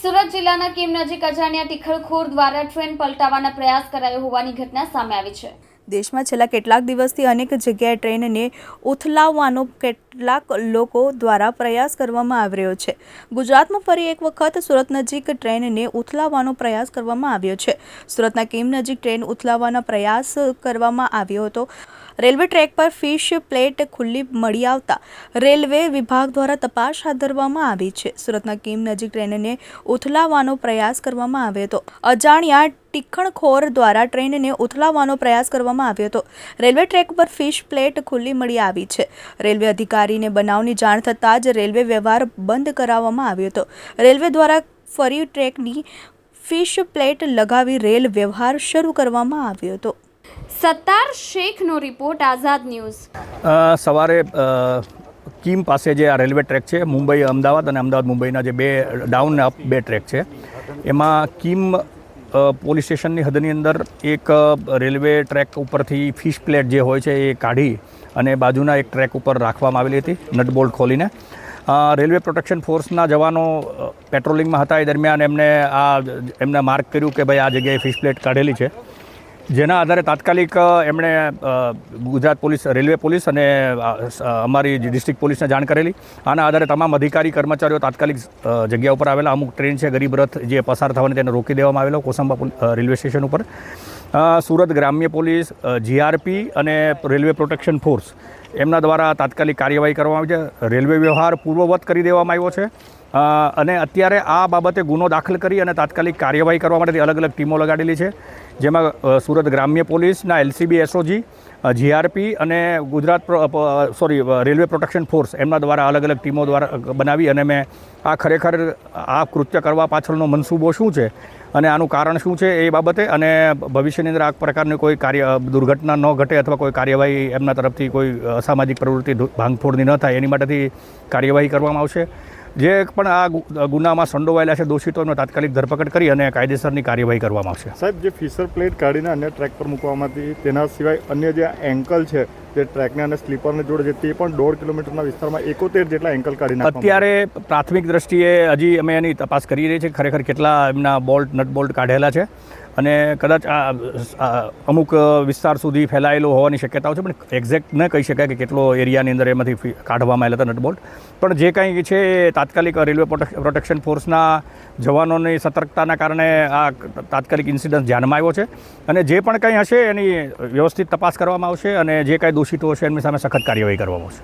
સુરત જિલ્લાના કેમ નજીક અજાણ્યા ટીખળખોર દ્વારા ટ્રેન પલટાવવાના પ્રયાસ કરાયો હોવાની ઘટના સામે આવી છે. દેશમાં છેલ્લા કેટલાક દિવસથી અનેક જગ્યાએ ટ્રેનને ઉથલાવવાનો કેટલાક લોકો દ્વારા પ્રયાસ કરવામાં આવી રહ્યો છે. ગુજરાતમાં ફરી એક વખત સુરત નજીક ટ્રેનને ઉથલાવવાનો પ્રયાસ કરવામાં આવ્યો છે. સુરતના કિમ નજીક ટ્રેન ઉથલાવવાનો પ્રયાસ કરવામાં આવ્યો હતો. રેલવે ટ્રેક પર ફિશ પ્લેટ ખુલ્લી મળી આવતા રેલવે વિભાગ દ્વારા તપાસ હાથ ધરવામાં આવી છે. સુરતના કિમ નજીક ટ્રેનને ઉથલાવવાનો પ્રયાસ કરવામાં આવ્યો હતો. અજાણ્યા ટીખણખોર દ્વારા ટ્રેનને ઉથલાવવાનો પ્રયાસ કરવામાં આવ્યો હતો. રેલવે ટ્રેક પર ફિશ પ્લેટ ખુલ્લી મળી આવી છે. રેલવે અધિકારીને બનાવની જાણ થતાં જ રેલવે વ્યવહાર બંધ કરાવવામાં આવ્યો હતો. રેલવે દ્વારા ફરી ટ્રેકની ફિશ પ્લેટ લગાવી રેલ વ્યવહાર શરૂ કરવામાં આવ્યો હતો. સત્તાર શેખનો રિપોર્ટ આઝાદ ન્યૂઝ. સવારે કીમ પાસે જે આ રેલવે ટ્રેક છે મુંબઈ અમદાવાદ અને અમદાવાદ મુંબઈના જે બે ડાઉન અપ બે ટ્રેક છે એમાં કીમ પોલીસ સ્ટેશનની હદની અંદર એક રેલવે ટ્રેક ઉપરથી ફિશ પ્લેટ જે હોય છે એ કાઢી અને બાજુના એક ટ્રેક ઉપર રાખવામાં આવેલી હતી નટબોલ્ટ ખોલીને. રેલવે પ્રોટેક્શન ફોર્સના જવાનો પેટ્રોલિંગમાં હતા એ દરમિયાન એમને આ, એમને માર્ક કર્યું કે ભાઈ આ જગ્યાએ ફિશ પ્લેટ કાઢેલી છે. જેના આધારે તાત્કાલિક એમણે ગુજરાત પોલીસ, રેલવે પોલીસ અને અમારી ડિસ્ટ્રિક્ટ પોલીસને જાણ કરેલી. આના આધારે તમામ અધિકારી, કર્મચારીઓ તાત્કાલિક જગ્યા ઉપર આવેલા. અમુક ટ્રેન છે, ગરીબ રથ જે પસાર થવાની તેને રોકી દેવામાં આવેલો, કોસંબા રેલવે સ્ટેશન ઉપર. સુરત ગ્રામ્ય પોલીસ જીઆરપી અને રેલવે પ્રોટેક્શન ફોર્સ. એમના દ્વારા તાત્કાલિક કાર્યવાહી કરવામાં આવી છે. રેલવે વ્યવહાર પૂર્વવત કરી દેવામાં આવ્યો છે. અને અત્યારે આ બાબતે ગુનો દાખલ કરી અને તાત્કાલિક કાર્યવાહી કરવા માટે અલગ અલગ ટીમો લગાડેલી છે. જેમાં સુરત ગ્રામ્ય પોલીસના એલસીબી, એસઓજી જીઆરપી અને Gujarat sorry railway protection force એમના દ્વારા અલગ અલગ ટીમો દ્વારા બનાવી અને મેં આ ખરેખર આ કૃત્ય કરવા પાછળનો મનસૂબો શું છે અને આનું કારણ શું છે એ બાબતે અને ભવિષ્યની અંદર આ પ્રકારની કોઈ કાર્ય દુર્ઘટના ન ઘટે અથવા કોઈ કાર્યવાહી એમના તરફથી કોઈ અસામાજિક પ્રવૃત્તિ ભાંગફોડની ન થાય એની માટેથી કાર્યવાહી કરવામાં આવશે. જે પણ આ ગુનામાં સંડોવાયેલા છે દોષિતોને તાત્કાલિક ધરપકડ કરી અને કાયદેસરની કાર્યવાહી કરવામાં આવશે. સાહેબ, જે ફિશર પ્લેટ કાઢીને અન્ય ટ્રેક પર મૂકવામાં હતી, તેના સિવાય અન્ય જે એન્કલ છે જે ટ્રેકને અને સ્લીપરને જોડે છે, તે પણ દોઢ કિલોમીટરના વિસ્તારમાં એકોતેર જેટલા એન્કલ કાઢી અત્યારે પ્રાથમિક દ્રષ્ટિએ હજી અમે એની તપાસ કરી રહી છે, ખરેખર કેટલા એમના બોલ્ટ, નટ બોલ્ટ કાઢેલા છે. અને કદાચ આ આ અમુક વિસ્તાર સુધી ફેલાયેલો હોવાની શક્યતાઓ છે, પણ એક્ઝેક્ટ ન કહી શકાય કે કેટલો એરિયાની અંદર એમાંથી કાઢવામાં આવેલા હતા નટ બોલ્ટ. પણ જે કંઈ છે એ તાત્કાલિક રેલવે પ્રોટેક્શન ફોર્સના જવાનોની સતર્કતાના કારણે આ તાત્કાલિક ઇન્સિડન્ટ ધ્યાનમાં આવ્યો છે. અને જે પણ કંઈ હશે, એની વ્યવસ્થિત તપાસ કરવામાં આવશે અને જે કાંઈ દોષિતો છે એમની સામે સખત કાર્યવાહી કરવામાં આવશે.